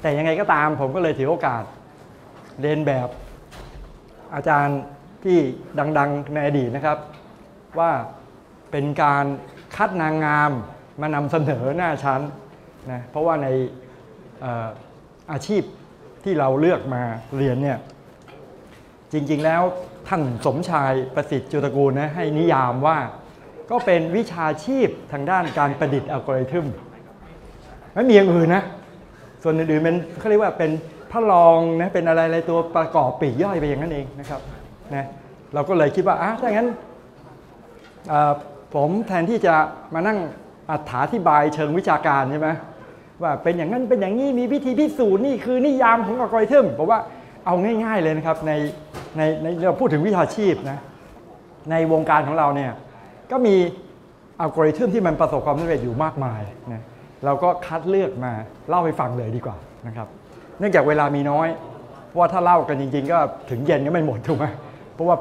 แต่ยังไงก็ตามผมก็เลยถือโอกาสเรียนแบบอาจารย์ที่ดังๆในอดีตนะครับ ว่าเป็นการคัดนางงามมานำเสนอหน้าชั้นนะเพราะว่าในอาชีพที่เราเลือกมาเรียนเนี่ยจริงๆแล้วท่านสมชายประสิทธิ์จุตกูลนะให้นิยามว่าก็เป็นวิชาชีพทางด้านการประดิษฐ์อัลกอริทึมไม่มีอย่างอื่นนะ ส่วนอื่นๆเป็นเขาเรียกว่าเป็นพระรองนะเป็นอะไรอะไรตัวประกอบปีกย่อยไปอย่างนั้นเองนะครับนะเราก็เลยคิดว่าอะถ้างั้นผมแทนที่จะมานั่งอธิบายเชิงวิชาการใช่ไหมว่าเป็นอย่างนั้นเป็นอย่างนี้มีวิธีพิสูจน์นี่คือนิยามของอัลกอริทึมผมว่าเอาง่าย ๆเลยนะครับในในในเราพูดถึงวิชาชีพนะในวงการของเราเนี่ยก็มีอัลกอริทึมที่มันประสบความสำเร็จอยู่มากมายนะ เราก็คัดเลือกมาเล่าให้ฟังเลยดีกว่านะครับ เนื่องจากเวลามีน้อยเพราะว่าถ้าเล่ากันจริง ๆ ก็ถึงเย็นก็ไม่หมดถูกไหมเพราะว่า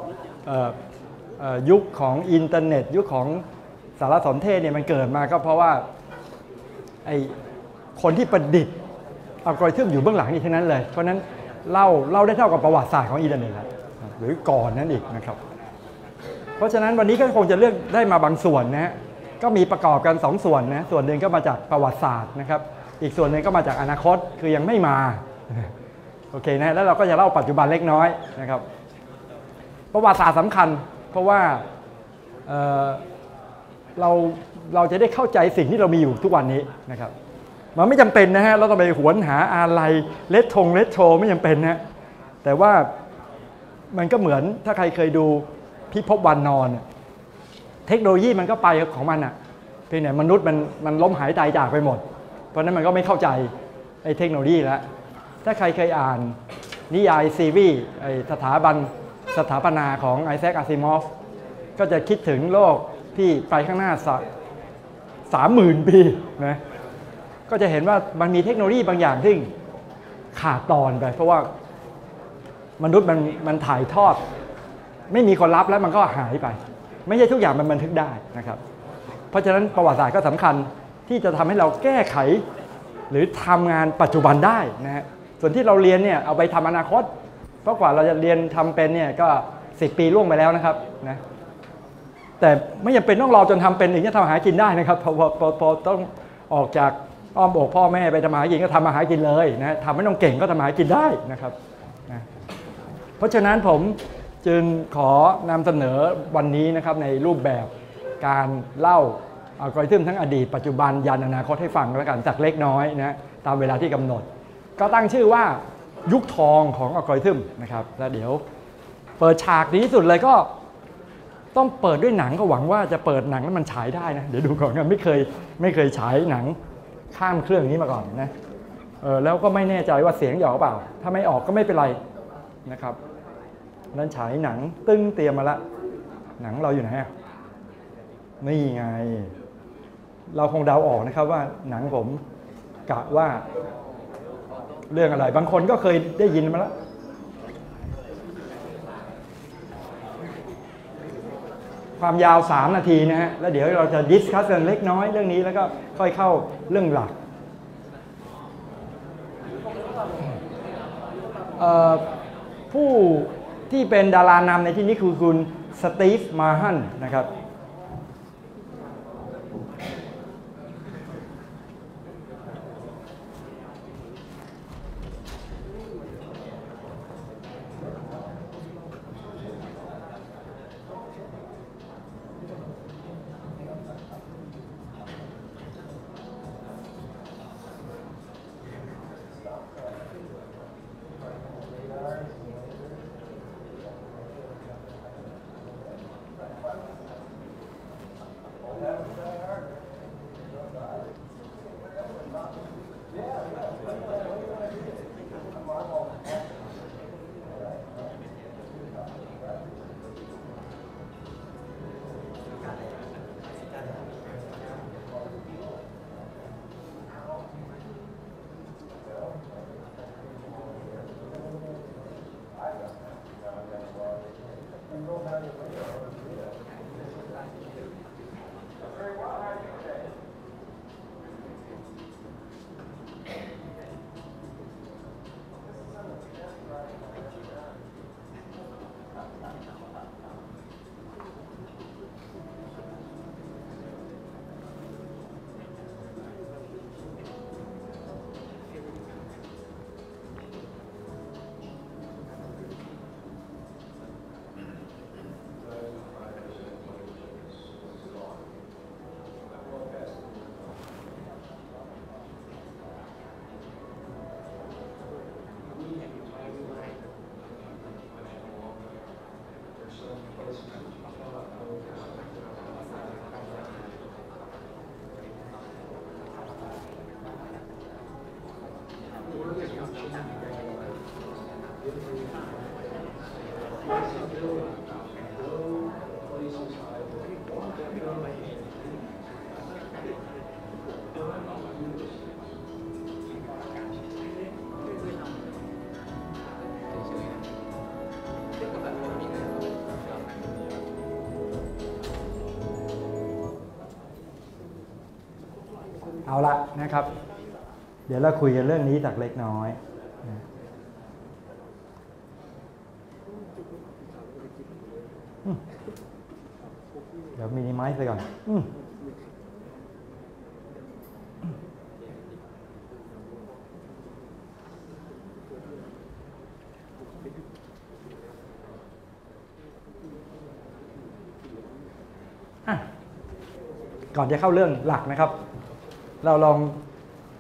ยุคของอินเทอร์เน็ต ยุคของสารสนเทศเนี่ยมันเกิดมาก็เพราะว่าไอคนที่ประดิษฐ์อัลกอริทึมอยู่เบื้องหลังนี่ทั้งนั้นเลย เพราะนั้นเล่าเล่าได้เท่ากับประวัติศาสตร์ของอินเทอร์เน็ตแล้วหรือก่อนนั้นอีกนะครับ เพราะฉะนั้นวันนี้ก็คงจะเลือกได้มาบางส่วนนะฮะ ก็มีประกอบกัน 2 ส่วนนะส่วนหนึ่งก็มาจากประวัติศาสตร์นะครับ อีกส่วนหนึ่งก็มาจากอนาคตคือยังไม่มาโอเคนะแล้วเราก็จะเล่าปัจจุบันเล็กน้อยนะครับ ประวัติศาสตร์สำคัญ เพราะว่าเเราเราจะได้เข้าใจสิ่งที่เรามีอยู่ทุกวันนี้นะครับมันไม่จำเป็นนะฮะเราต้องไปหวนหาอะไรเลททงเลทโชไม่จำเป็นนะแต่ว่ามันก็เหมือนถ้าใครเคยดูพิภพวันนอน เทคโนโลยีมันก็ไปของมันอะเพียงแต่มนุษย์มันมันล้มหายตายจากไปหมด เพราะนั้นมันก็ไม่เข้าใจไอ้เทคโนโลยีแล้วถ้าใครเคยอ่านนิยายซีรีส์ไอ้สถาบันสถาปนาของไอแซคอาซิมอฟก็จะคิดถึงโลกที่ไปข้างหน้าสามหมื่นปีนะก็จะเห็นว่ามันมีเทคโนโลยีบางอย่างที่ขาดตอนไป เพราะว่ามนุษย์มันมันถ่ายทอด ไม่มีคนรับแล้วมันก็หายไป ไม่ใช่ทุกอย่างมันบันทึกได้นะครับ เพราะฉะนั้นประวัติศาสตร์ก็สำคัญที่จะทำให้เราแก้ไข หรือทำงานปัจจุบันได้นะฮะส่วนที่เราเรียนเนี่ยเอาไปทำอนาคต เพราะกว่าเราจะเรียนทำเป็นเนี่ยก็สิปีล่วงไปแล้วนะครับนะแต่ไม่จำเป็นต้องรอจนทำเป็นถึงจะทำอาหารกินได้นะครับพอพอพอพอต้องออกจากอ้อมอกพ่อแม่ไปทำอาหารกินก็ทำอาหารกินเลยนะทำไม่ต้องเก่งก็ทำอาหารกินได้นะครับนะเพราะฉะนั้นผม จึงขอนำเสนอวันนี้นะครับในรูปแบบการเล่าอัลกอริทึมทั้งอดีตปัจจุบันยันอนาคตให้ฟังแล้วกันจากเล็กน้อยนะตามเวลาที่กำหนด ก็ตั้งชื่อว่ายุคทองของอัลกอริทึมนะครับแล้วเดี๋ยวเปิดฉากดีที่สุดเลยก็ต้องเปิดด้วยหนังก็หวังว่าจะเปิดหนังแล้วมันฉายได้นะ เดี๋ยวดูก่อนกันไม่เคยไม่เคยฉายหนังข้ามเครื่องนี้มาก่อนนะเออแล้วก็ไม่แน่ใจว่าเสียงจะออกเปล่า ถ้าไม่ออกก็ไม่เป็นไรนะครับ นั้นฉายหนังตึ้งเตรียมมาละ หนังเราอยู่ไหนอะนี่ไง เราคงเดาออกนะครับว่าหนังผมกะว่า เรื่องอะไร บางคนก็เคยได้ยินมาแล้วความยาว 3 นาทีนะฮะ แล้วเดี๋ยวเราจะดิสคัสกันเล็กน้อยเรื่องนี้แล้วก็ค่อยเข้าเรื่องหลัก ผู้ ที่เป็นดารานำในที่นี้คือคุณสตีฟมาฮันนะครับ เอาละนะครับ เดี๋ยวเราคุยกันเรื่องนี้จากเล็กน้อยอเดี๋ยวมินิไมซ์ไปก่อนก่อนจะเข้าเรื่องหลักนะครับ เราลอง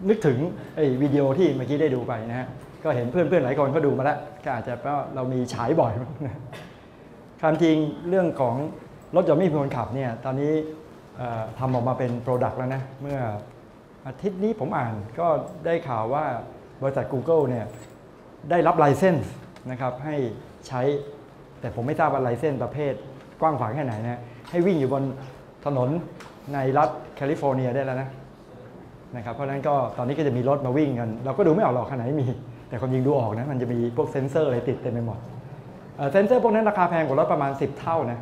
นึกถึงไอ้วิดีโอที่เมื่อกี้ได้ดูไปนะฮะก็เห็นเพื่อนๆหลายคนก็ดูมาแล้วก็อาจจะเพราะเรามีฉายบ่อยความจริงเรื่องของรถยนต์ไม่มีคนขับเนี่ยตอนนี้ทำออกมาเป็นโปรดักต์แล้วนะเมื่ออาทิตย์นี้ผมอ่านก็ได้ข่าวว่าบริษัท Google เนี่ยได้รับไลเซนส์นะครับให้ใช้แต่ผมไม่ทราบว่าไลเซนส์ประเภทกว้างขวางแค่ไหนนะให้วิ่งอยู่บนถนนในรัฐแคลิฟอร์เนียได้แล้วนะ นะครับเพราะฉะนั้นก็ตอนนี้ก็จะมีรถมาวิ่งกันเราก็ดูไม่ออกหรอกขนาดไหนมี แต่ความจริงดูออกนะมันจะมีพวกเซ็นเซอร์อะไรติดเต็มไปหมดเซ็นเซอร์พวกนั้นราคาแพงกว่ารถประมาณ 10 เท่านะ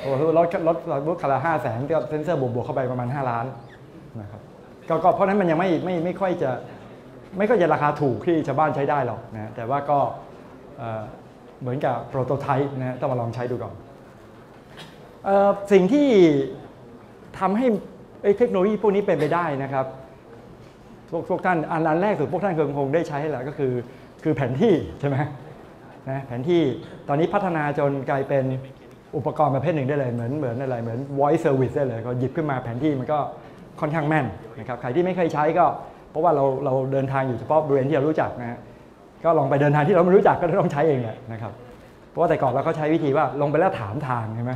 โอ้โหรถรถรถคันละห้าแสนเซ็นเซอร์บวกๆเข้าไปประมาณ 5 ล้านนะครับก็เพราะฉะนั้นมันยังไม่ไม่ไม่ค่อยจะไม่ค่อยจะราคาถูกที่ชาวบ้านใช้ได้หรอกนะแต่ว่าก็เหมือนกับโปรโตไทป์นะต้องมาลองใช้ดูก่อนสิ่งที่ทำให้ เทคโนโลยีพวกนี้เป็นไปได้นะครับพวกพวกท่านอันอันแรกสุดพวกท่านคงคงได้ใช้แหละก็คือ คือแผนที่ใช่ไหมนะแผนที่ตอนนี้พัฒนาจนกลายเป็นอุปกรณ์ประเภทหนึ่งได้เลยเหมือนเหมือนอะไรเหมือน voice service ได้เลยก็หยิบขึ้นมาแผนที่มันก็ค่อนข้างแม่นนะครับใครที่ไม่เคยใช้ก็ เพราะว่าเราเราเดินทางอยู่เฉพาะบริเวณที่เรารู้จักนะฮะก็ลองไปเดินทางที่เราไม่รู้จักก็ต้องใช้เองแหละนะครับ เพราะว่าแต่ก่อนเราก็ใช้วิธีว่าลงไปแล้วถามทางใช่ไหม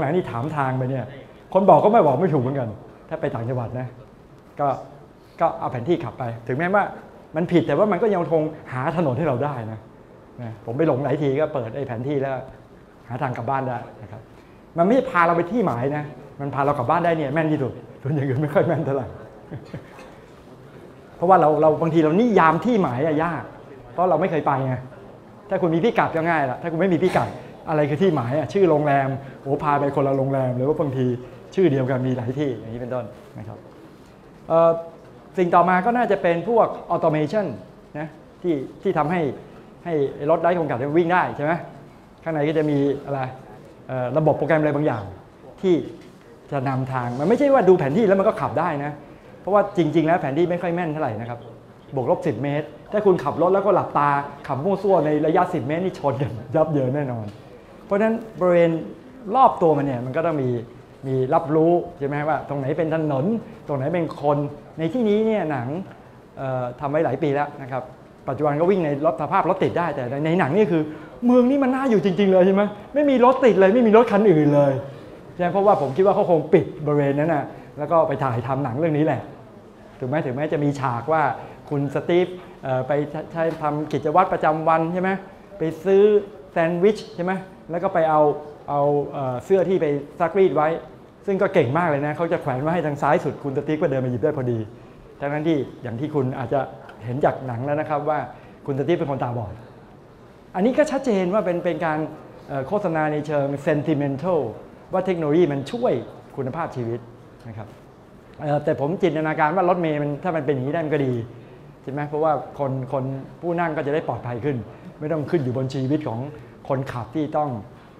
หลังๆนี่ถามทางไปเนี่ย คนบอกก็ไม่บอกไม่ถูกเหมือนกัน ถ้าไปต่างจังหวัดนะ ก็ก็เอาแผนที่ขับไป ถึงแม้ว่ามันผิดแต่ว่ามันก็ยังคงหาถนนให้เราได้นะนะผมไปหลงหลายทีก็เปิดไอ้แผนที่แล้ว หาทางกลับบ้านได้นะครับ มันไม่ได้พาเราไปที่หมายนะ มันพาเรากลับบ้านได้เนี่ยแม่นที่สุดส่วนอย่างอื่นไม่ค่อยแม่นเท่าไหร่เพราะว่าเราเราบางทีเรานิยามที่หมายอะยาก เพราะเราไม่เคยไปไงถ้าคุณมีพิกัดก็ง่ายละถ้าคุณไม่มีพิกัดอะไรคือที่หมายอะชื่อโรงแรมโอ้พาไปคนละโรงแรมหรือว่าบางที ชื่อเดียวกันมีหลายที่อย่างนี้เป็นต้นนะครับสิ่งต่อมาก็น่าจะเป็นพวกออโตเมชันนะที่ที่ทำให้ให้รถไร้คนขับวิ่งได้ใช่ไหมข้างในก็จะมีอะไรระบบโปรแกรมอะไรบางอย่าง ที่จะนำทาง มันไม่ใช่ว่าดูแผนที่แล้วมันก็ขับได้นะ เพราะว่าจริง ๆ แล้วแผนที่ไม่ค่อยแม่นเท่าไหร่นะครับ บวกลบ 10 เมตร ถ้าคุณขับรถแล้วก็หลับตา ขับมั่วซั่วในระยะ 10 เมตรนี่ชนกันยับเยินแน่นอน เพราะฉะนั้นบริเวณรอบตัวมันเนี่ยมันก็ต้องมี มีรับรู้ใช่ไหมว่า ตรงไหนเป็นถนน ตรงไหนเป็นคน ในที่นี้เนี่ยหนังทำไว้หลายปีแล้วนะครับปัจจุบันก็วิ่งในรถสภาพรถติดได้แต่ในหนังนี่คือ เมืองนี้มันน่าอยู่จริง ๆ เลยใช่ไหมไม่มีรถติดเลยไม่มีรถคันอื่นเลยใช่เพราะว่าผมคิดว่าเขาคงปิดบริเวณนั้นนะแล้วก็ไปถ่ายทำหนังเรื่องนี้แหละถูกไหมถึงแม้จะมีฉากว่าคุณสตีฟไปใช้ทำกิจวัตรประจำวันใช่ไหมไปซื้อแซนด์วิชใช่ไหมแล้วก็ไปเอาเอาเอ่อเสื้อที่ไปซักรีดไว้ ซึ่งก็เก่งมากเลยนะเขาจะแขวนไว้ให้ทางซ้ายสุดคุณสตีฟก็เดินมาหยิบได้พอดีทั้งนั้นที่อย่างที่คุณอาจจะเห็นจากหนังแล้วนะครับว่าคุณสตีฟเป็นคนตาบอด อันนี้ก็ชัดเจนว่าเป็นเป็นการโฆษณาในเชิง sentimental ว่าเทคโนโลยีมันช่วยคุณภาพชีวิตนะครับแต่ผมจินตนาการว่ารถเมย์มันถ้ามันเป็นอย่างนี้ได้มันก็ดีใช่ไหมเพราะว่าคนคนผู้นั่งก็จะได้ปลอดภัยขึ้น ไม่ต้องขึ้นอยู่บนชีวิตของคนขับที่ต้อง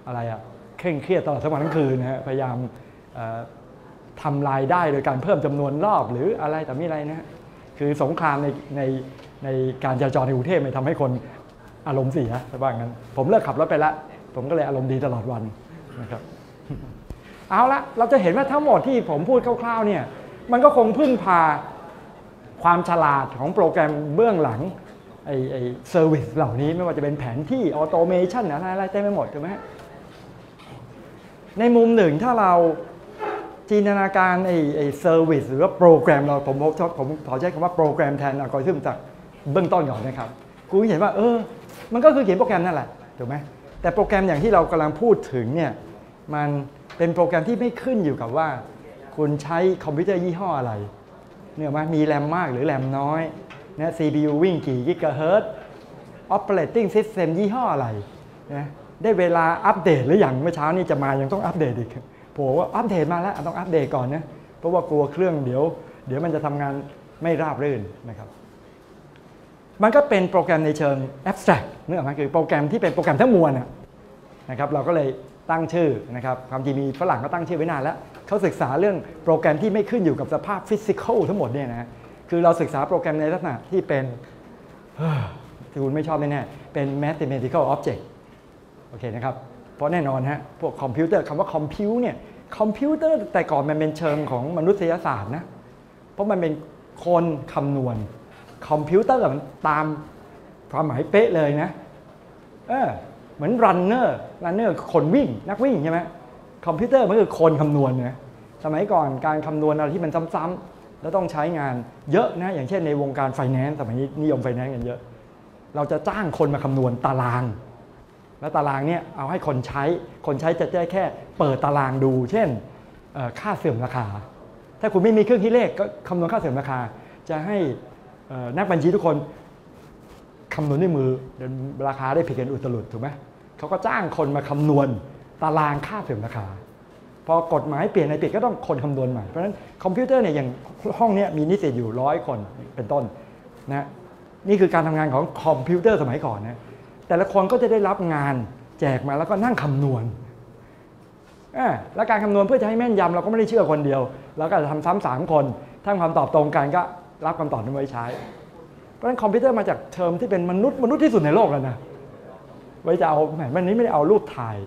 อะไรอะเคร่งเครียดตลอดทั้งวันทั้งคืนนะฮะพยายาม ทำรายได้โดยการเพิ่มจำนวนรอบหรืออะไรแต่ไม่อะไรนะคือสงครามในในในการจราจรในกรุงเทพมันทำให้คนอารมณ์เสียแต่ว่างั้น ผมเลิกขับรถไปละผมก็เลยอารมณ์ดีตลอดวันนะครับเอาละเราจะเห็นว่าทั้งหมดที่ผมพูดคร่าวๆเนี่ยมันก็คงพึ่งพาความฉลาดของโปรแกรมเบื้องหลังไอ้ไอ้เซอร์วิสเหล่านี้ไม่ว่าจะเป็นแผนที่ออโตเมชันอะไรอะไรเต็มไปหมดถูกไหมในมุมหนึ่งถ้าเรา จินตนาการไอ้ไอ้เซอร์วิสหรือว่าโปรแกรมเราผมผมผมขอใช้คำว่าโปรแกรมแทนอัลกอริทึมจากเบื้องต้นก่อนนะครับคุณเห็นว่าเออ มันก็คือเขียนโปรแกรมนั่นแหละถูกไหมแต่โปรแกรมอย่างที่เรากำลังพูดถึงเนี่ยมันเป็นโปรแกรมที่ไม่ขึ้นอยู่กับว่า คุณใช้คอมพิวเตอร์ยี่ห้ออะไรเนี่ยมามีแรมมากหรือแรมน้อยนะ CPU วิ่งกี่กิกะเฮิรตซ์ operating system ยี่ห้ออะไรนะได้เวลาอัปเดตหรืออย่างเมื่อเช้านี้จะมายังต้องอัปเดตอีก โผล่ว่าอัปเดตมาแล้วต้องอัปเดตก่อนนะเพราะว่ากลัวเครื่องเดี๋ยว เดี๋ยวมันจะทำงานไม่ราบรื่นนะครับ มันก็เป็นโปรแกรมในเชิง abstract นึกออกไหมคือโปรแกรมที่เป็นโปรแกรมทั้งมวลนะนะครับ เราก็เลยตั้งชื่อนะครับความจริงมีฝรั่งก็ตั้งชื่อไว้นานแล้วเขาศึกษาเรื่องโปรแกรมที่ไม่ขึ้นอยู่กับสภาพฟิสิกอลทั้งหมดเนี่ยนะคือเราศึกษาโปรแกรมในลักษณะที่เป็นที่คุณไม่ชอบแน่ๆเป็น mathematical object โอเคนะครับ เพราะแน่นอนฮะพวกคอมพิวเตอร์คำว่าคอมพิวเนี่ยคอมพิวเตอร์แต่ก่อนมันเป็นเชิงของมนุษยศาสตร์นะเพราะมันเป็นคนคำนวณคอมพิวเตอร์มันตามความหมายเป๊ะเลยนะเออเหมือนรันเนอร์รันเนอร์คนวิ่งนักวิ่งใช่ไหมคอมพิวเตอร์มันคือคนคำนวณนะสมัยก่อนการคำนวณอะไรที่มันซ้ำๆแล้วต้องใช้งานเยอะนะอย่างเช่นในวงการไฟแนนซ์สมัยนี้นิยมไฟแนนซ์กันเยอะ เราจะจ้างคนมาคำนวณตาราง แล้วตารางเนี่ยเอาให้คนใช้ คนใช้จะได้แค่เปิดตารางดู เช่นค่าเสื่อมราคา ถ้าคุณไม่มีเครื่องคิดเลขก็คำนวณค่าเสื่อมราคา จะให้นักบัญชีทุกคนคำนวณด้วยมือราคาได้ผิดกันอุตลุดถูกไหมเขาก็จ้างคนมาคำนวณตารางค่าเสื่อมราคา พอกฎหมายเปลี่ยนอะไรเปลี่ยนก็ต้องคนคำนวณใหม่เพราะฉะนั้นคอมพิวเตอร์เนี่ยอย่างห้องนี้มีนิสิตอยู่ร้อยคนเป็นต้นนะนี่คือการทำงานของคอมพิวเตอร์สมัยก่อนนะ แต่ละคนก็จะได้รับงานแจกมาแล้วก็นั่งคำนวณแล้วการคำนวณเพื่อจะให้แม่นยำเราก็ไม่ได้เชื่อคนเดียวเราก็จะทำซ้ำสามคนถ้าความตอบตรงกันก็รับคำตอบนั้นไว้ใช้ เพราะฉะนั้นคอมพิวเตอร์มาจากเทอมที่เป็นมนุษย์มนุษย์ที่สุดในโลกแล้วนะไว้จะเอาแหมวันนี้ไม่ได้เอารูปถ่าย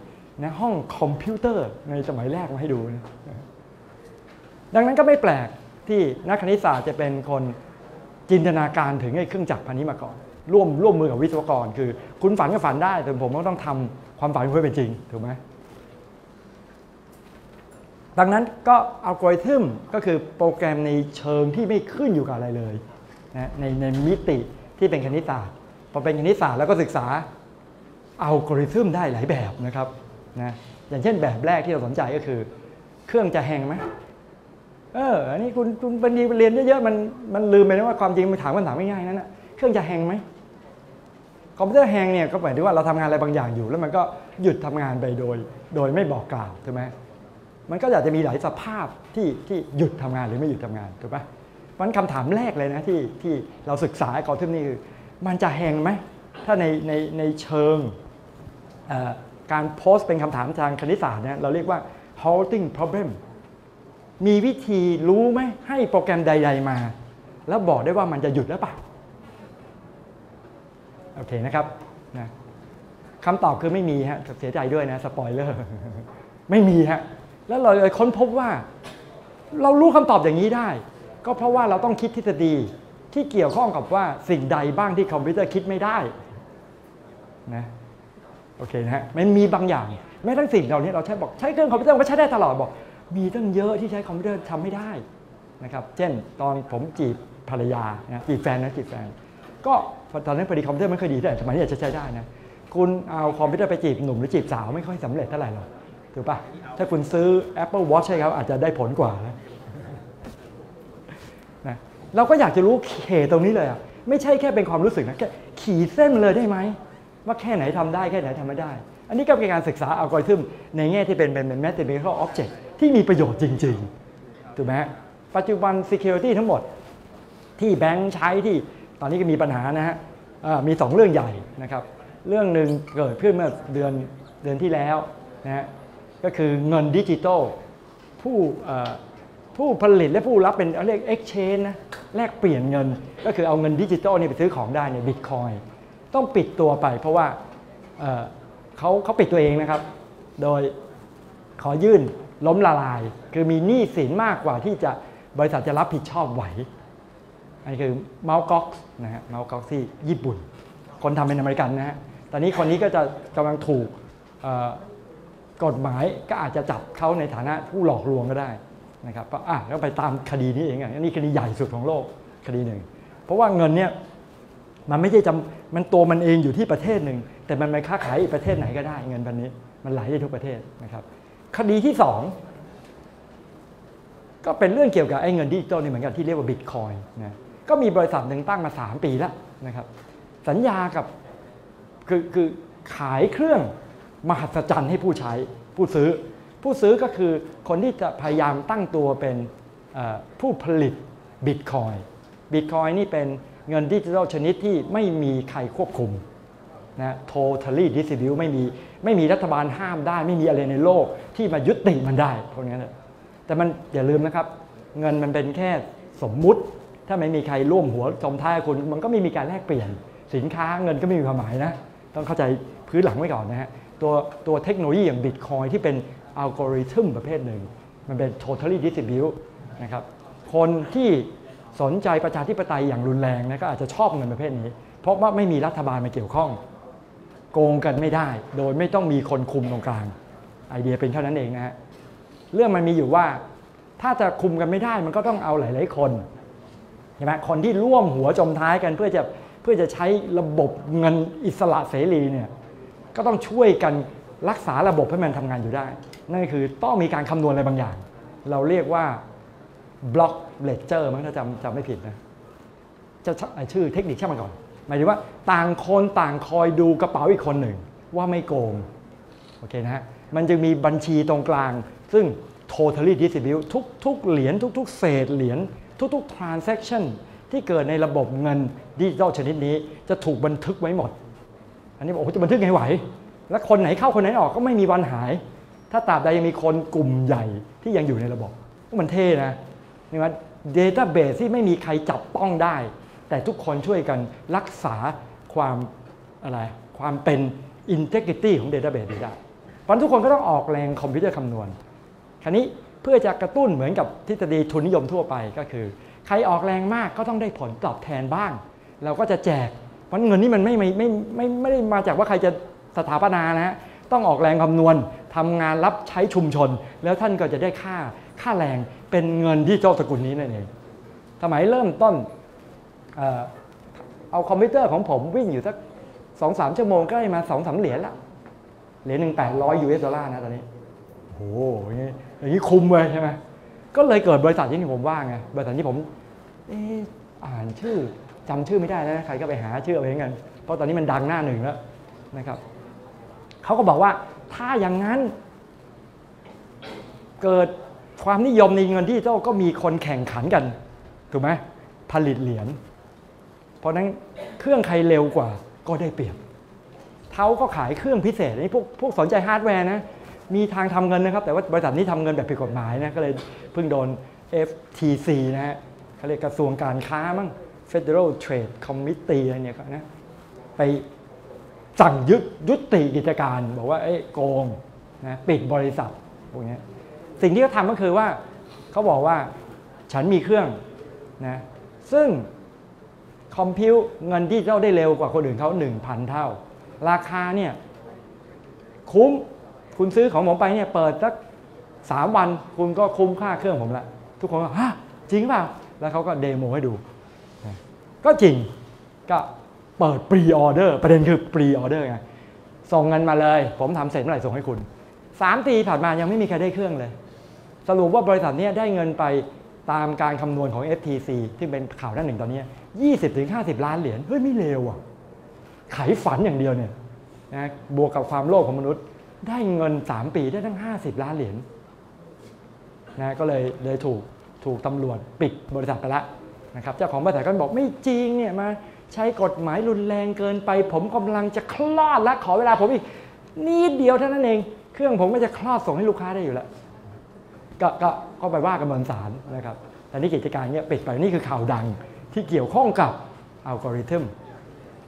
นะห้องคอมพิวเตอร์ในสมัยแรกมาให้ดูนะดังนั้นก็ไม่แปลกที่นักคณิตศาสตร์จะเป็นคนจินตนาการถึงไอ้เครื่องจักรพันนี้มาก่อน ร่วมร่วมมือกับวิศวกร คือ คุณฝันก็ฝันได้ แต่ผมก็ต้องทำความฝันเพื่อเป็นจริงถูกไหมดังนั้นก็อัลกอริทึมก็คือโปรแกรมในเชิงที่ไม่ขึ้นอยู่กับอะไรเลยนะในในมิติที่เป็นคณิตศาสตร์พอเป็นคณิตศาสตร์แล้วก็ศึกษาอัลกอริทึมได้หลายแบบนะครับนะอย่างเช่นแบบแรกที่เราสนใจก็คือ เครื่องจะแหงไหมเอออันนี้คุณคุณเป็นเรียนเยอะๆมันมันลืมไปนะว่าความจริงมันถามคำถามง่ายๆนั่นนะเครื่องจะแหงไหม คอมพิวเตอร์แหงเนี่ยก็หมายถึงว่าเราทำงานอะไรบางอย่างอยู่ แล้วมันก็หยุดทำงานไปโดย โดยไม่บอกกล่าวถูกไหมมันก็อยากจะมีหลายสภาพที่ที่หยุดทำงานหรือไม่หยุดทำงานถูกปะมันคำถามแรกเลยนะที่ที่เราศึกษาอัลกอริทึมนี่คือมันจะแหงไหมถ้าในในในเชิงการโพสต์เป็นคำถามทางคณิตศาสตร์เนี่ยเราเรียกว่า halting problem มีวิธีรู้ไหมให้โปรแกรมใด ๆมา แล้วบอกได้ว่ามันจะหยุดแล้วปะ โอเคนะครับนะคำตอบคือไม่มีฮะเสียใจด้วยนะสปอยเลอร์ไม่มีฮะแล้วเราเลยค้นพบว่า เรารู้คำตอบอย่างนี้ได้ ก็เพราะว่าเราต้องคิดทฤษฎีที่เกี่ยวข้องกับว่าสิ่งใดบ้างที่คอมพิวเตอร์คิดไม่ได้นะโอเคนะฮะมันมีบางอย่างแม้ทั้งสิ่งเหล่านี้เราใช้บอกใช้เครื่องคอมพิวเตอร์ก็ใช้ได้ตลอดบอก มีตั้งเยอะที่ใช้คอมพิวเตอร์ทำไม่ได้นะครับ เช่น ตอนผมจีบภรรยานะจีบแฟนนะจีบแฟน ก็ ตอนนั้นพอดีคอมพิวเตอร์ไม่ค่อยดีแต่สมัยนี้อาจจะใช้ได้นะคุณเอาคอมพิวเตอร์ไปจีบหนุ่มหรือจีบสาวไม่ค่อยสำเร็จเท่าไหร่หรอกถูกปะถ้าคุณซื้อ Apple Watch ให้เขาอาจจะได้ผลกว่านะเราก็อยากจะรู้เขตตรงนี้เลยอะไม่ใช่แค่เป็นความรู้สึกนะแค่ขีดเส้นเลยได้ไหมว่าแค่ไหนทำได้แค่ไหนทำไม่ได้ อันนี้ก็เป็นการศึกษาอัลกอริทึมในแง่ที่เป็นเป็น mathematical object ที่มีประโยชน์จริง ๆ ถูกไหมปัจจุบัน security ทั้งหมด ที่แบงค์ใช้ที่ ตอนนี้ก็มีปัญหานะฮะมี 2 เรื่องใหญ่นะครับ เรื่องหนึ่งเกิดขึ้นเมื่อเดือนเดือนที่แล้วนะฮะก็คือเงินดิจิตอลผู้ผู้ผลิตและผู้รับเป็นเรียก exchange นะแลกเปลี่ยนเงิน ก็คือเอาเงินดิจิตอลนี่ไปซื้อของได้เนี่ยบิตคอยต้องปิดตัวไปเพราะว่าเขาเขาปิดตัวเองนะครับ โดยขอยื่นล้มละลาย คือมีหนี้สินมากกว่าที่จะบริษัทจะรับผิดชอบไหว อันนี้คือเมาส์ก๊อกนะฮะเมาส์ก๊อกที่ญี่ปุ่น คนทำเป็นอเมริกันนะฮะตอนนี้คนนี้ก็จะกำลังถูกกฎหมายก็อาจจะจับเขาในฐานะผู้หลอกลวงก็ได้นะครับก็อะก็ไปตามคดีนี้เองอันนี้คดีใหญ่สุดของโลกคดีหนึ่ง เพราะว่าเงินเนี่ยมันไม่ใช่จำมันตัวมันเองอยู่ที่ประเทศหนึ่ง แต่มันไปค้าขายอีกประเทศไหนก็ได้ เงินพันนี้ มันไหลได้ทุกประเทศนะครับ คดีที่สองก็เป็นเรื่องเกี่ยวกับไอ้เงินดิจิตอลนี่เหมือนกันที่เรียกว่าบิตคอยนะ ก็มีบริษัทหนึ่งตั้งมา 3 ปีแล้วนะครับสัญญากับคือคือขายเครื่องมหัศจรรย์ให้ผู้ใช้ผู้ซื้อ ผู้ซื้อก็คือคนที่จะพยายามตั้งตัวเป็นผู้ผลิตบิตคอยบิตคอยนี่เป็นเงินดิจิทัลชนิดที่ไม่มีใครควบคุมนะ totally distribute ไม่มีไม่มีรัฐบาลห้ามได้ ไม่มีอะไรในโลกที่มายุติมันได้เพราะงั้นแต่มันอย่าลืมนะครับ เงินมันเป็นแค่สมมุติ ถ้าไม่มีใครร่วมหัวจมท้ายคุณมันก็ไม่มีการแลกเปลี่ยน สินค้าเงินก็ไม่มีความหมายนะ ต้องเข้าใจพื้นหลังไว้ก่อนนะฮะตัวตัวเทคโนโลยีอย่างบิตคอยที่เป็นอัลกอริทึมประเภทหนึ่ง มันเป็น totally distribute นะครับคนที่สนใจประชาธิปไตยอย่างรุนแรงนะก็อาจจะชอบเงินประเภทนี้ เพราะว่าไม่มีรัฐบาลมาเกี่ยวข้อง โกงกันไม่ได้ โดยไม่ต้องมีคนคุมตรงกลาง ไอเดียเป็นเท่านั้นเองนะฮะเรื่องมันมีอยู่ว่าถ้าจะคุมกันไม่ได้มันก็ต้องเอาหลาย ๆ คน ใช่ไหมคนที่ร่วมหัวจมท้ายกันเพื่อจะเพื่อจะใช้ระบบเงินอิสระเสรีเนี่ยก็ต้องช่วยกันรักษาระบบให้มันทำงานอยู่ได้ นั่นคือต้องมีการคำนวณอะไรบางอย่าง เราเรียกว่าบล็อกเลเจอร์มั้งถ้าจำจำไม่ผิดนะจะชื่อเทคนิคช่างมันก่อน หมายถึงว่าต่างคนต่างคอยดูกระเป๋าอีกคนหนึ่ง ว่าไม่โกงโอเคนะฮะมันจะมีบัญชีตรงกลาง ซึ่ง totally distribute ทุกทุกเหรียญทุก ๆ เศษเหรียญ ทุกๆ transaction ที่เกิดในระบบเงินดิจิทัลชนิดนี้จะถูกบันทึกไว้หมด อันนี้บอกโอ้จะบันทึกไงไหว แล้วคนไหนเข้าคนไหนออกก็ไม่มีวันหาย ถ้าตราบใดยังมีคนกลุ่มใหญ่ที่ยังอยู่ในระบบมันเท่นะนี่ว่าเดต้าเบสที่ไม่มีใครจับต้องได้ แต่ทุกคนช่วยกันรักษาความอะไรความเป็น integrity ของ Database ได้เพราะทุกคนก็ต้องออกแรงคอมพิวเตอร์คำนวณ คราวนี้ พื่อจะกระตุ้นเหมือนกับทฤษฎีทุนนิยมทั่วไปก็คือ ใครออกแรงมากก็ต้องได้ผลตอบแทนบ้าง เราก็จะแจกเพราะเงินนี่มันไม่ไม่ไม่ไม่ไม่ได้มาจากว่าใครจะสถาปนานะฮะต้องออกแรงคำนวณทำงานรับใช้ชุมชน แล้วท่านก็จะได้ค่าค่าแรงเป็นเงินที่เจ้าสกุลนี้นั่นเองสมัยเริ่มต้นเอาคอมพิวเตอร์ของผมวิ่งอยู่สักสองสามชั่วโมงก็ได้มาสองสามเหรียญละเหรียญหนึ่งแปดร้อยยูเอสดอลลาร์นะตอนนี้โอ้โห อย่างนี้คุ้มเลยใช่ไหมก็เลยเกิดบริษัทที่ผมว่าไงบริษัทที่ผมอ่านชื่อจำชื่อไม่ได้แล้วใครก็ไปหาชื่อเอาเองกันเพราะตอนนี้มันดังหน้าหนึ่งแล้วนะครับเขาก็บอกว่าถ้าอย่างนั้น เกิดความนิยมในเงินที่เจ้าก็มีคนแข่งขันกัน ถูกไหมผลิตเหรียญเพราะนั้นเครื่องใครเร็วกว่าก็ได้เปรียบเท้าก็ขายเครื่องพิเศษนี่พวกพวกสนใจฮาร์ดแวร์นะ มีทางทำเงินนะครับ แต่ว่าบริษัทนี้ทำเงินแบบผิดกฎหมายนะก็เลยเพิ่งโดน FTC นะฮะเขาเรียกกระทรวงการค้ามั้ง Federal Trade Committee อะไรเนี่ยนะไปสั่งยึดยุติกิจการ บอกว่าไอ้โกงนะปิดบริษัทพวกนี้สิ่งที่เขาทำก็คือว่าเขาบอกว่าฉันมีเครื่องนะซึ่งคอมพิวเงินที่เจ้าได้เร็วกว่าคนอื่นเขา1,000 เท่า ราคาเนี่ยคุ้ม คุณซื้อของผมไปเนี่ยเปิดสักสามวันคุณก็คุ้มค่าเครื่องผมละทุกคนก็ฮะจริงเปล่าแล้วเขาก็เดโมให้ดู ก็จริงก็เปิดปรีออเดอร์ประเด็นคือปรีออเดอร์ไงส่งเงินมาเลย ผมทำเสร็จเมื่อไหร่ส่งให้คุณสามปีผ่านมายังไม่มีใครได้เครื่องเลย สรุปว่าบริษัทนี้ได้เงินไปตามการคำนวณของ FTC ที่เป็นข่าวหน้าหนึ่งตอนนี้ 20-50 ล้านเหรียญเฮ้ยไม่เลวอะไขฝันอย่างเดียวเนี่ยนะบวกกับความโลภของมนุษย์ ได้เงิน 3 ปีได้ทั้ง 50 ล้านเหรียญนะก็เลยเลยถูกถูกตำรวจปิดบริษัทไปละนะครับเจ้าของบริษัทก็บอกไม่จริงเนี่ยมาใช้กฎหมายรุนแรงเกินไป ผมกำลังจะคลอดแล้วขอเวลาผมอีกนิดเดียวเท่านั้นเอง เครื่องผมก็จะคลอดส่งให้ลูกค้าได้อยู่แล้วก็ก็ก็ไปว่ากันบนศาลนะครับแต่นี่กิจการเนี้ยปิดไปนี่คือข่าวดังที่เกี่ยวข้องกับอัลกอริทึม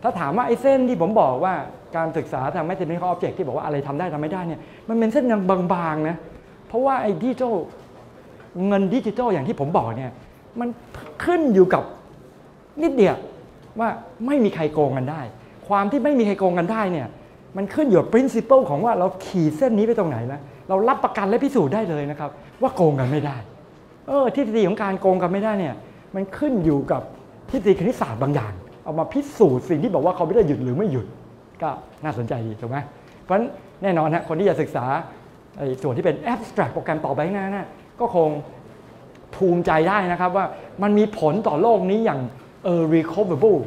ถ้าถามว่าไอ้เส้นที่ผมบอกว่า การศึกษาทางแมทริคอออบเจกที่บอกว่าอะไรทำได้ทำไม่ได้เนี่ยมันเป็นเส้นยังบางๆนะเพราะว่าไอ้ดิจิทัลเงินดิจิทัลอย่างที่ผมบอกเนี่ยมันขึ้นอยู่กับนิดเดียวว่าไม่มีใครโกงกันได้ ความที่ไม่มีใครโกงกันได้เนี่ยมันขึ้นอยู่กับ principle ของว่าเราขีดเส้นนี้ไปตรงไหนนะเรารับประกันและพิสูจน์ได้เลยนะครับ ว่าโกงกันไม่ได้ เออทฤษฎีของการโกงกันไม่ได้เนี่ยมันขึ้นอยู่กับทฤษฎีคณิตศาสตร์บางอย่าง เอามาพิสูจน์สิ่งที่บอกว่าคอมพิวเตอร์หยุดหรือไม่หยุด ก็น่าสนใจดีถูกไหมเพราะฉะนั้นแน่นอนฮะคนที่จะศึกษาส่วนที่เป็น abstract โปรแกรมต่อไปหน้านะก็คงภูมิใจได้นะครับว่ามันมีผลต่อโลกนี้อย่างเออ recoverable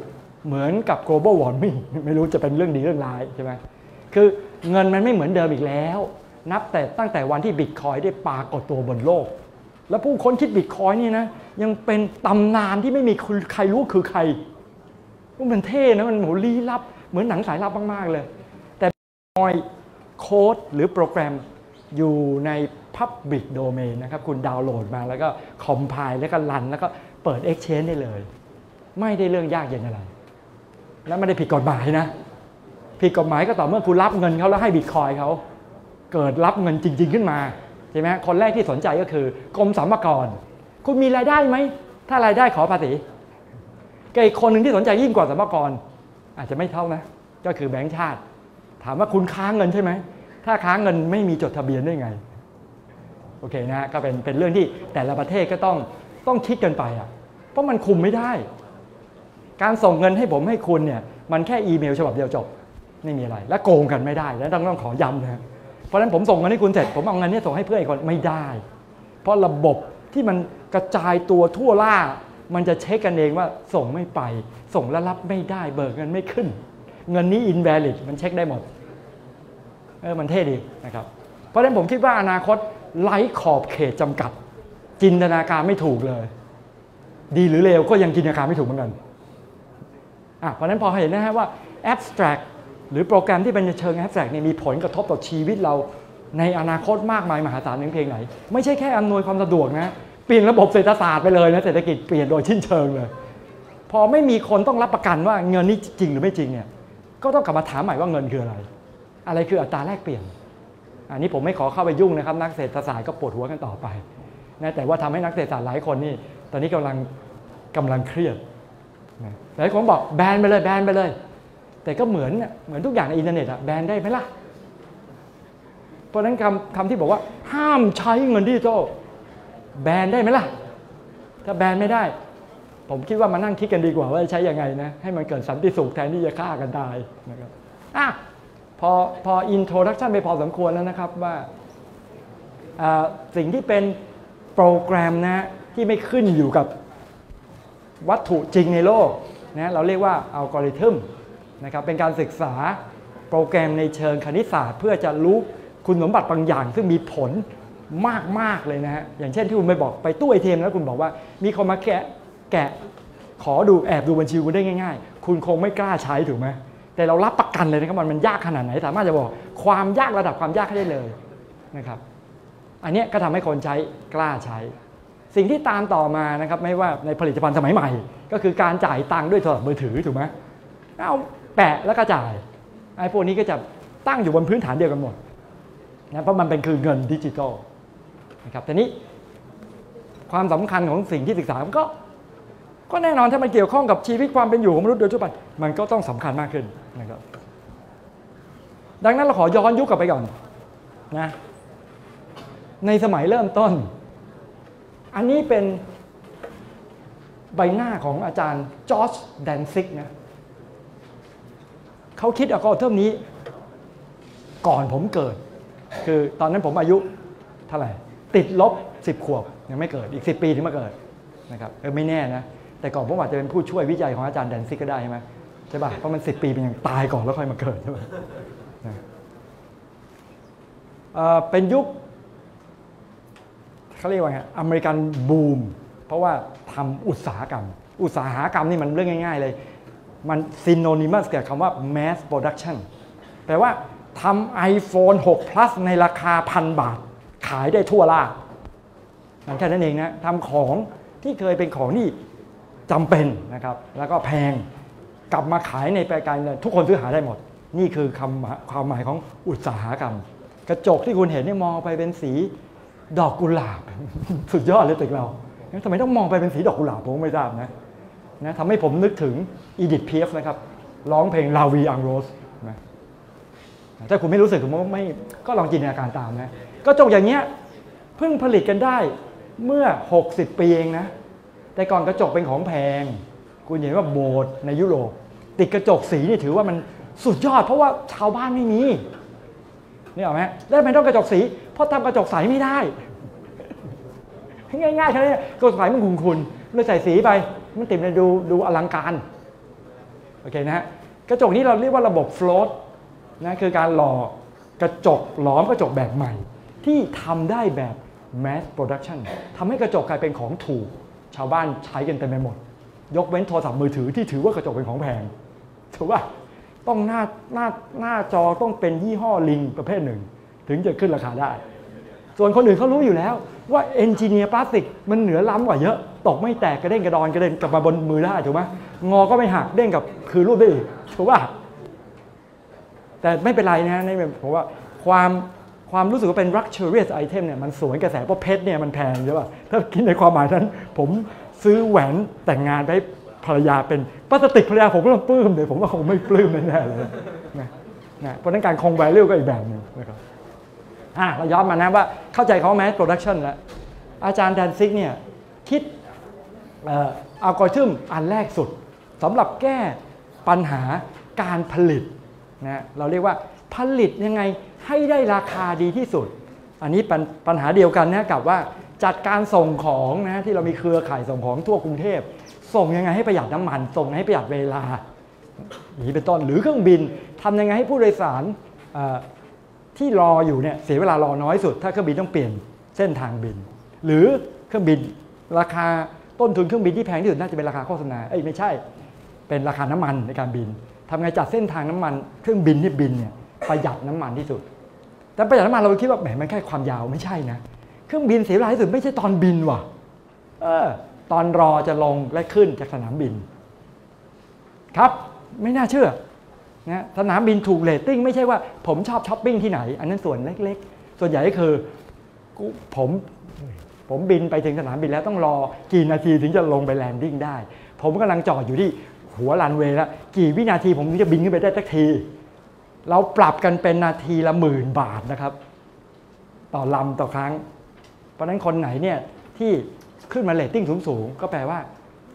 เหมือนกับ global warming ไม่รู้จะเป็นเรื่องดีเรื่องร้ายใช่ไหมคือเงินมันไม่เหมือนเดิมอีกแล้ว นับแต่ตั้งแต่วันที่บิตคอยได้ปรากฏตัวบนโลก แล้วผู้คนคิดบิตคอยนี่นะยังเป็นตำนานที่ไม่มีใครรู้คือใครมันเท่นะมันโหลี้ลับ เหมือนหนังสายลับมาก ๆ เลย แต่คอยโค้ดหรือโปรแกรมอยู่ใน Public Domain นะครับ คุณดาวน์โหลดมาแล้วก็คอมไพล์แล้วก็รัน แล้วก็เปิด Exchange ได้เลย ไม่ได้เรื่องยากเย็นอะไร แล้วไม่ได้ผิดกฎหมายนะ ผิดกฎหมายก็ต่อเมื่อคุณรับเงินเขาแล้วให้บิตคอยเขาเกิดรับเงินจริง ๆ ขึ้นมาใช่ไหมคนแรกที่สนใจก็คือกรมสรรพากร คุณมีรายได้ไหม ถ้ารายได้ขอภาษีกับอีกคนหนึ่งที่สนใจยิ่งกว่าสรรพากร อาจจะไม่เท่านะ ก็คือแบงก์ชาติ ถามว่าคุณค้างเงินใช่ไหม ถ้าค้างเงินไม่มีจดทะเบียนได้ไง โอเคนะก็เป็นเป็นเรื่องที่แต่ละประเทศก็ต้องต้องคิดกันไปอะ เพราะมันคุมไม่ได้ การส่งเงินให้ผมให้คุณเนี่ย มันแค่อีเมลฉบับเดียวจบ ไม่มีอะไร และโกงกันไม่ได้ และต้องต้องขอย้ำนะเพราะฉะนั้นผมส่งเงินให้คุณเสร็จ ผมเอาเงินนี้ส่งให้เพื่อนอีกคนไม่ได้ เพราะระบบที่มันกระจายตัวทั่วล่า มันจะเช็คกันเองว่าส่งไม่ไป ส่งแล้วรับไม่ได้ เบิกเงินไม่ขึ้น เงินนี้ invalid มันเช็คได้หมด เออมันเท่ดีนะครับ เพราะฉะนั้นผมคิดว่าอนาคตไร้ขอบเขตจำกัด จินตนาการไม่ถูกเลย ดีหรือเลวก็ยังจินตนาการไม่ถูกเหมือนกันอะเพราะฉะนั้นพอเห็นนะฮะว่า abstract หรือโปรแกรมที่เป็นเชิง abstract เนี่ยมีผลกระทบต่อชีวิตเราในอนาคตมากมายมหาศาลในเพลงไหน ไม่ใช่แค่อำนวยความสะดวกนะ เปลี่ยนระบบเศรษฐศาสตร์ไปเลยนะเศรษฐกิจเปลี่ยนโดยชิ้นเชิงเลย พอไม่มีคนต้องรับประกันว่าเงินนี้จริงหรือไม่จริงเนี่ยก็ต้องกลับมาถามใหม่ว่าเงินคืออะไร อะไรคืออัตราแลกเปลี่ยน อันนี้ผมไม่ขอเข้าไปยุ่งนะครับ นักเศรษฐศาสตร์ก็ปวดหัวกันต่อไปนะแต่ว่าทำให้นักเศรษฐศาสตร์หลายคนนี่ ตอนนี้กำลังกำลังเครียดหลายคนบอกแบนไปเลยแบนไปเลย แต่ก็เหมือนเหมือนทุกอย่างในอินเทอร์เน็ตอะแบนได้ไหมล่ะ เพราะนั้นคำคำที่บอกว่าห้ามใช้เงินดิจิทัล แบนได้ไหมล่ะ ถ้าแบนไม่ได้ ผมคิดว่ามานั่งคิดกันดีกว่าว่าจะใช้ยังไงนะ ให้มันเกิดสันติสุขแทนที่จะฆ่ากันตายนะครับอะพอพออินโทรดักชันไปพอสมควรแล้วนะครับว่าสิ่งที่เป็นโปรแกรมนะที่ไม่ขึ้นอยู่กับวัตถุจริงในโลกนะเราเรียกว่าอัลกอริทึมนะครับเป็นการศึกษาโปรแกรมในเชิงคณิตศาสตร์ เพื่อจะรู้คุณสมบัติบางอย่าง ซึ่งมีผล มากๆเลยนะฮะอย่างเช่นที่คุณไปบอกไปตู้ไอเทมแล้วคุณบอกว่ามีคนมาแกะแกะขอดูแอบดูบัญชีคุณได้ง่าย ๆ คุณคงไม่กล้าใช้ถูกไหมแต่เรารับประกันเลยนะครับมันมันยากขนาดไหนสามารถจะบอกความยากระดับความยากให้ได้เลยนะครับ อันนี้ก็ทำให้คนใช้กล้าใช้ สิ่งที่ตามต่อมานะครับไม่ว่าในผลิตภัณฑ์สมัยใหม่ ก็คือการจ่ายตังค์ด้วยโทรศัพท์มือถือถูกไหมเอาแปะแล้วก็จ่ายไอ้พวกนี้ก็จะตั้งอยู่บนพื้นฐานเดียวกันหมดนะเพราะมันเป็นคือเงินดิจิทัล นะครับทีนี้ความสำคัญของสิ่งที่ศึกษามันก็ ก็แน่นอนถ้ามันเกี่ยวข้องกับชีวิตความเป็นอยู่ของมนุษย์โดยทั่วไปมันก็ต้องสำคัญมากขึ้นนะครับ ดังนั้นเราขอย้อนยุคกลับไปก่อนนะในสมัยเริ่มต้น อันนี้เป็นใบหน้าของอาจารย์จอร์จแดนซิกนะเขาคิดอัลกอริทึมนี้ ก่อนผมเกิด คือตอนนั้นผมอายุเท่าไหร่ ติดลบ 10 ขวบยังไม่เกิดอีก 10 ปีถึงมาเกิดนะครับเออไม่แน่นะแต่ก่อนผมอาจจะเป็นผู้ช่วยวิจัยของอาจารย์แดนซิกก็ได้ใช่ไหมใช่ป่ะเพราะมัน 10 ปีเป็นอย่างตายก่อนแล้วค่อยมาเกิดใช่ไหมนะเอ่อเป็นยุคเขาเรียกว่าไงอเมริกันบูม เพราะว่าทำอุตสาหกรรม อุตสาหกรรมนี่มันเรื่องง่าย ๆ เลย มันซินโนนิมัสกับคำว่า mass production แปลว่าทำ iPhone 6 plus ในราคาพันบาทขายได้ทั่วล่ามันแค่นั้นเองนะทำของที่เคยเป็นของที่จำเป็นนะครับ แล้วก็แพงกลับมาขายในแปลการทุกคนซื้อหาได้หมด นี่คือคำความหมายของอุตสาหกรรม กระจกที่คุณเห็นเนี่ยมองไปเป็นสีดอกกุหลาบ สุดยอดเลยตึกเราทำไมต้องมองไปเป็นสีดอกกุหลาบผมไม่ทราบนะนะทำให้ผมนึกถึงอีดิทเพียฟนะครับ ร้องเพลงลาวีอังโรสนะ ถ้าคุณไม่รู้สึกผมว่าไม่ก็ลองจินตนาการตามนะกระจกอย่างเงี้ยเพิ่งผลิตกันได้เมื่อ 60 ปีเองนะ แต่ก่อนกระจกเป็นของแพง คุณเห็นว่าโบสถ์ในยุโรปติดกระจกสีนี่ถือว่ามันสุดยอด เพราะว่าชาวบ้านไม่มีนี่เอาไหมแล้วทำไมต้องกระจกสี เพราะทำกระจกใสไม่ได้ ง่ายๆแค่นี้กระจกใสมันขุ่นคุณเลยใส่สีไป มันติดมาดูดูอลังการ โอเคนะฮะ กระจกนี้เราเรียกว่าระบบโฟลต นะคือการหล่อกระจกหลอมกระจกแบบใหม่ ที่ทำได้แบบ mass production ทำให้กระจกกลายเป็นของถูก ชาวบ้านใช้กันเต็มไปหมด ยกเว้นโทรศัพท์มือถือที่ถือว่ากระจกเป็นของแพงถูกป่ะต้องหน้าหน้าหน้าจอต้องเป็นยี่ห้อลิงประเภทหนึ่ง ถึงจะขึ้นราคาได้ ส่วนคนอื่นเขารู้อยู่แล้วว่าเอนจิเนียร์พลาสติกมันเหนือล้ำกว่าเยอะ ตกไม่แตกกระเด้งกระดอนกระเด็นกลับมาบนมือได้ถูกไหมงอก็ไม่หักเด้งกับคือรูปได้อีกถูกป่ะ แต่ไม่เป็นไรนะนี่ผมว่าความความรู้สึกว่าเป็น luxurious item เนี่ยมันสวนกระแสเพราะเพชรเนี่ยมันแพงใช่ป่ะถ้าคิดในความหมายนั้น ผมซื้อแหวนแต่งงานได้ภรรยาเป็นพลาสติกภรรยาผมก็ต้องปลื้มเลยผมว่าคงไม่ปลื้มแน่เลยนะนะเพราะฉะนั้นการคง value ก็อีกแบบหนึ่งนะครับอะเราย้อนมานะว่าเข้าใจเขาไหม production แล้วอาจารย์แดนซิกเนี่ยคิดอัลกอริทึมอันแรกสุดสำหรับแก้ปัญหาการผลิต นะเราเรียกว่าผลิตยังไงให้ได้ราคาดีที่สุด อันนี้ปัญปัญหาเดียวกันนะกับว่าจัดการส่งของนะที่เรามีเครือข่ายส่งของทั่วกรุงเทพ ส่งยังไงให้ประหยัดน้ำมัน ส่งให้ประหยัดเวลาอย่างนี้เป็นต้นหรือเครื่องบินทำยังไงให้ผู้โดยสารที่รออยู่เนี่ยเสียเวลารอน้อยสุด ถ้าเครื่องบินต้องเปลี่ยนเส้นทางบิน หรือเครื่องบินราคาต้นทุนเครื่องบินที่แพงที่สุดน่าจะเป็นราคาโฆษณาเอ้ยไม่ใช่ เป็นราคาน้ำมันในการบิน ทำไงจัดเส้นทางน้ำมันเครื่องบินที่บินเนี่ยประหยัดน้ำมันที่สุด แต่ประหยัดน้ำมันเราคิดว่าแหมมันแค่ความยาวไม่ใช่นะ เครื่องบินเสียเวลาที่สุดไม่ใช่ตอนบินว่ะ เออ ตอนรอจะลงและขึ้นจากสนามบิน ครับไม่น่าเชื่อนะสนามบินถูกเรตติ้งไม่ใช่ว่าผมชอบช้อปปิ้งที่ไหน อันนั้นส่วนเล็ก ๆ ส่วนใหญ่ก็คือผมผมบินไปถึงสนามบินแล้วต้องรอกี่นาทีถึงจะลงไปแลนดิ้งได้ ผมกำลังจอดอยู่ที่ หัวรันเวย์แล้วกี่วินาทีผมถึงจะบินขึ้นไปได้สักที เราปรับกันเป็นนาทีละหมื่นบาทนะครับ ต่อลำต่อครั้ง เพราะนั้นคนไหนเนี่ยที่ขึ้นมาเรตติ้งสูงๆ ก็แปลว่า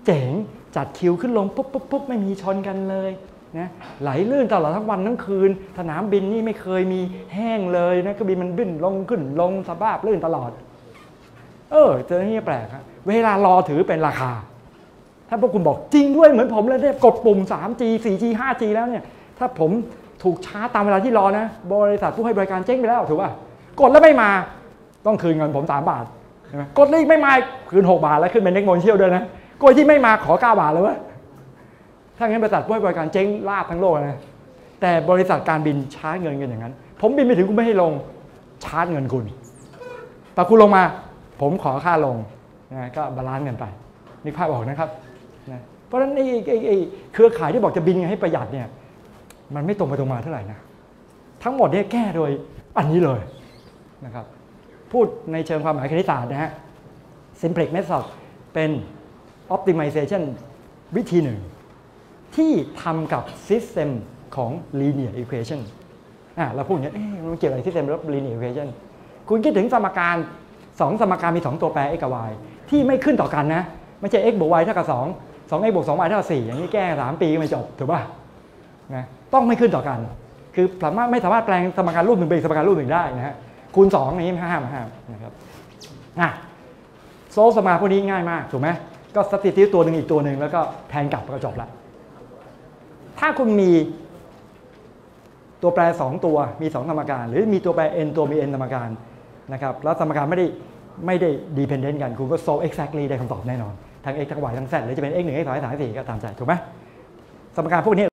เจ๋งจัดคิวขึ้นลงปุ๊บปุ๊บปุ๊บไม่มีชนกันเลยนะไหลลื่นตลอดทั้งวันทั้งคืน สนามบินนี่ไม่เคยมีแห้งเลยนะก็บินมันบินลงขึ้นลงสภาพลื่นตลอด เออเจอที่แปลกครับเวลารอถือเป็นราคา ถ้าพวกคุณบอกจริงด้วยเหมือนผมเลยเนี่ยกดปุ่ม 3G 4G 5G แล้วเนี่ย ถ้าผมถูกช้าตามเวลาที่รอนะ บริษัทผู้ให้บริการเจ๊งไปแล้วถูกป่ะกดแล้วไม่มาต้องคืนเงินผม 3 บาทใช่ไหมกดแล้วอีกไม่มาคืน 6 บาทแล้วขึ้นเป็นเน็กโมนเชียลด้วยนะกดที่ไม่มาขอ 9 บาทเลยวะถ้างั้นบริษัทผู้ให้บริการเจ๊งลาบทั้งโลกนะแต่บริษัทการบินช้าเงินกันอย่างนั้น ผมบินไปถึงคุณไม่ให้ลงชาร์จเงินคุณแต่คุณลงมา ผมขอค่าลงนะก็บาลานซ์กันไปนึกภาพออกนะครับ ราะฉะนั้นไอ้ไอ้ไอ้เครือข่ายที่บอกจะบินให้ประหยัดเนี่ยมันไม่ตรงไปตรงมาเท่าไหร่นะทั้งหมดเนี่ยแก้โดยอันนี้เลยนะครับพูดในเชิงความหมายคณิตศาสตร์นะฮะ simplex method เป็น optimization วิธีหนึ่ง ที่ทำกับ system ของ linear equation อะเราพูดอย่างนี้มันเกี่ยวอะไร system แล้ว linear equation คุณคิดถึงสมการ 2 สมการมี 2 ตัวแปร x กับ y ที่ไม่ขึ้นต่อกันนะ ไม่ใช่ x บวก y เท่ากับ 2 สอง x บวก2 y เท่ากับ4อย่างนี้แก้3ปีก็ไม่จบถูกป่ะนะต้องไม่ขึ้นต่อกัน คือสามารถไม่สามารถแปลงสมการรูปหนึ่งเป็นสมการรูปหนึ่งได้นะฮะคูณ2องนี้ห้ามห้ามนะครับอะโซลสมาพวกนี้ง่ายมากถูกไหมก็สถิติตัวหนึ่งอีกตัวหนึ่งแล้วก็แทนกลับก็จบละถ้าคุณมีตัวแปร 2 ตัวมี 2 สมการ หรือมีตัวแปร n ตัวมี n สมการนะครับแล้วสมการไม่ได้ไม่ได้ dependent กัน คุณก็ solve exactly ได้คำตอบแน่นอน ทั้ง x ทั้ง y ทั้ง z หรือจะเป็น x 1 x 2 x 3 x 4ก็ตามใจถูกไหมสมการพวกนี้